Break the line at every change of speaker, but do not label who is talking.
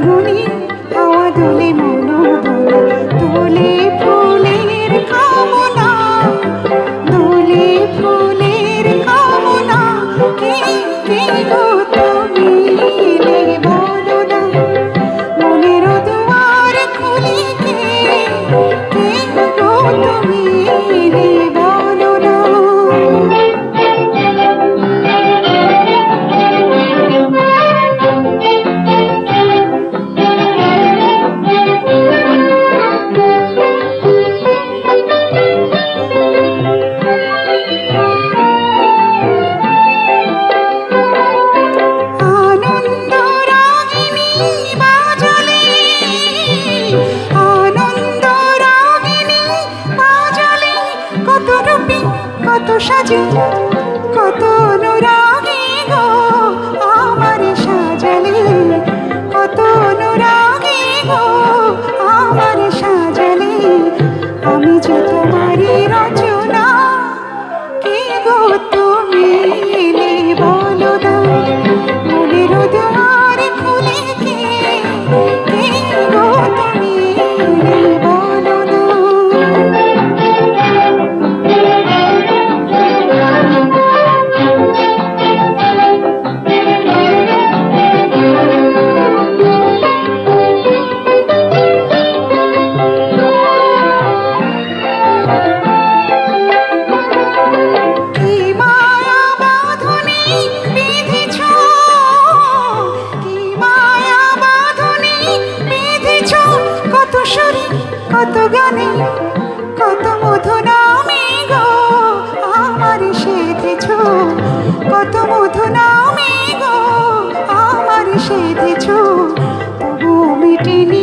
ফাল্গুনি হাওয়া দোলে মনোদোলে দোলে ফুলের কামনা দোলে ফুলের কামনা। কে তুমি? 杀君。গানে কত মধুর আমি গো, আমার সেধেছ। কত মধুর আমি গো, আমার সেধেছ। তবু মিটেনি